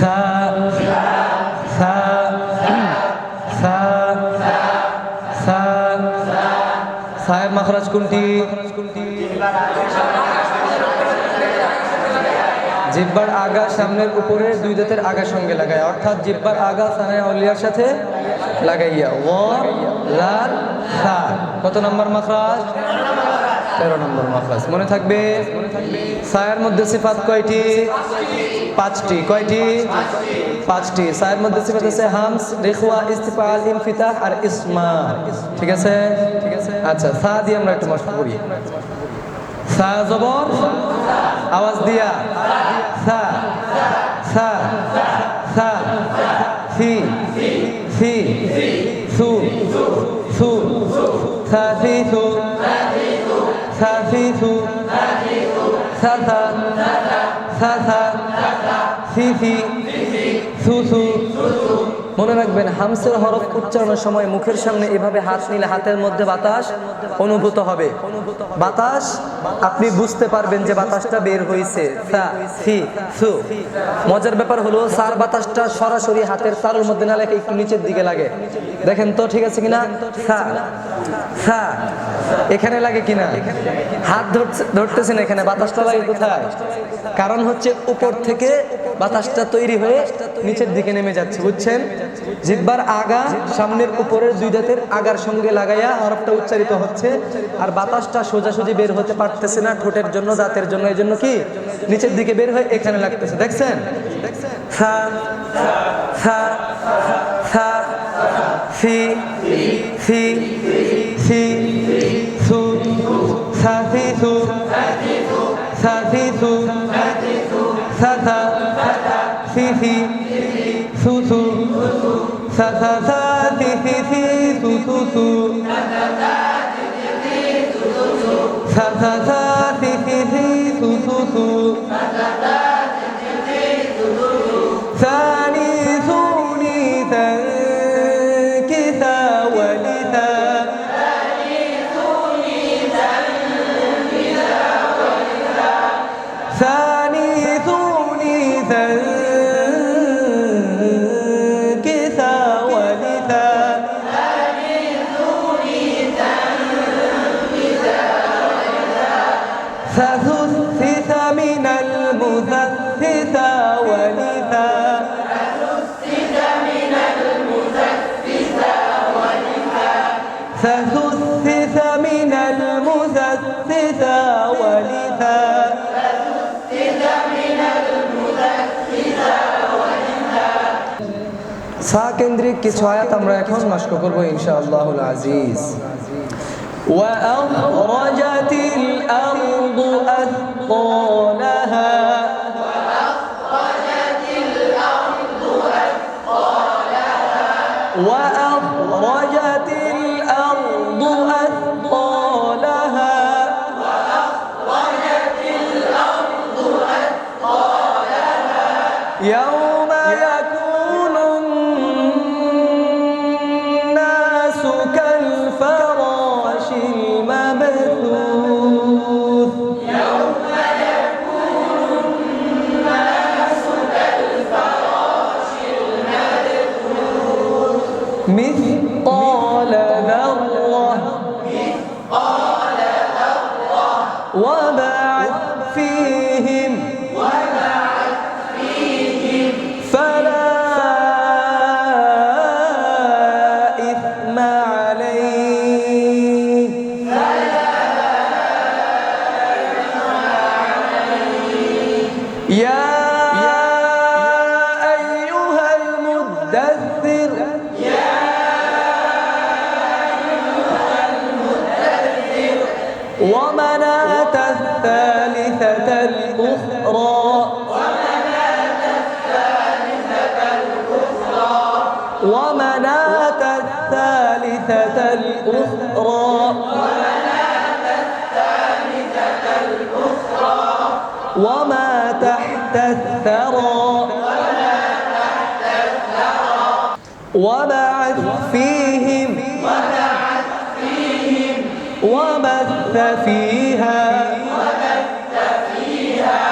সা সা সা সা সায়ের মাখরাজ কোনটি? জিব্বার আগা সামনের উপরের দুই দাঁতের আগা সঙ্গে লাগায়। অর্থাৎ জিব্বার আগা, সানায় অলিয়ার সাথে লাগাইয়া। ও, লাল, সা। কত নম্বর মাখরাজ তেরো নম্বর মাখরাজ মনে থাকবে? সায়ের মধ্যে সিফাত কয়টি? পাঁচটি। কয়টি? পাঁচটি। সায়ের মধ্যে সিফাত আছে হামস রেখুয়া ইস্তিফাল, ইনফিতাহ আর ইসমা। ঠিক আছে? ঠিক আছে আচ্ছা সা দিয়ে আমরা একটু মশলা করি সা জবর? আওয়াজ দিয়া। সা। সা। সা সা সা সা ফি ফি সু সু মনে রাখবেন, হামসের হরফ উচ্চারণের সময় মুখের সামনে এভাবে হাত নিলে হাতের মধ্যে বাতাস অনুভূত হবে। বাতাস, আপনি বুঝতে পারবেন যে বাতাসটা বের হয়েছে মজার ব্যাপার হলো, সার বাতাসটা সরাসরি হাতের তালুর মধ্যে না লাগে একটু নিচের দিকে লাগে। দেখেন তো, ঠিক আছে কিনা? এখানে লাগে কিনা? হাত ধরতেছেন এখানে, বাতাসটা লাগে কোথায়? কারণ হচ্ছে উপর থেকে বাতাসটা তৈরি হয়ে নিচের দিকে নেমে যাচ্ছে, বুঝছেন? জিব্বার আগা সামনের উপরের দুই দাঁতের আগার সঙ্গে লাগাইয়া হরফটা উচ্চারিত হচ্ছে, আর বাতাসটা সোজাসুজি বের হতে পারতেছে না ঠোঁটের জন্য, দাঁতের জন্য, এই জন্য কি? নিচের দিকে বের হয়ে এখানে লাগতেছে, দেখছেন? সু সা su su sa sa sa si si si su su su sa sa sa si si si su su su ثاني سوني تنكسا ولتا ثاني سوني تنكسا فثثث من المثثثا ولثا فثثث من المثثثا ولثا সা কেন্দ্রিক কিছু আয়াত আমরা এখন নষ্ট করবো ইনশাআল্লাহুল আজিজ وأخرجت الأرض أثقالها. وأخرجت الأرض أثقالها. وأخرجت الأرض أثقالها وأخرجت الأرض أثقالها يوم مثقال ذرة مثقال ذرة. وبعث فيهم. وبعث فيهم فلا إثم عليه. فلا إثم عليه ومناة الثالثة الأخرى. ومناة الثالثة الأخرى. وما تحت الثرى. وبعث فيهم وبث فيها وبث فيها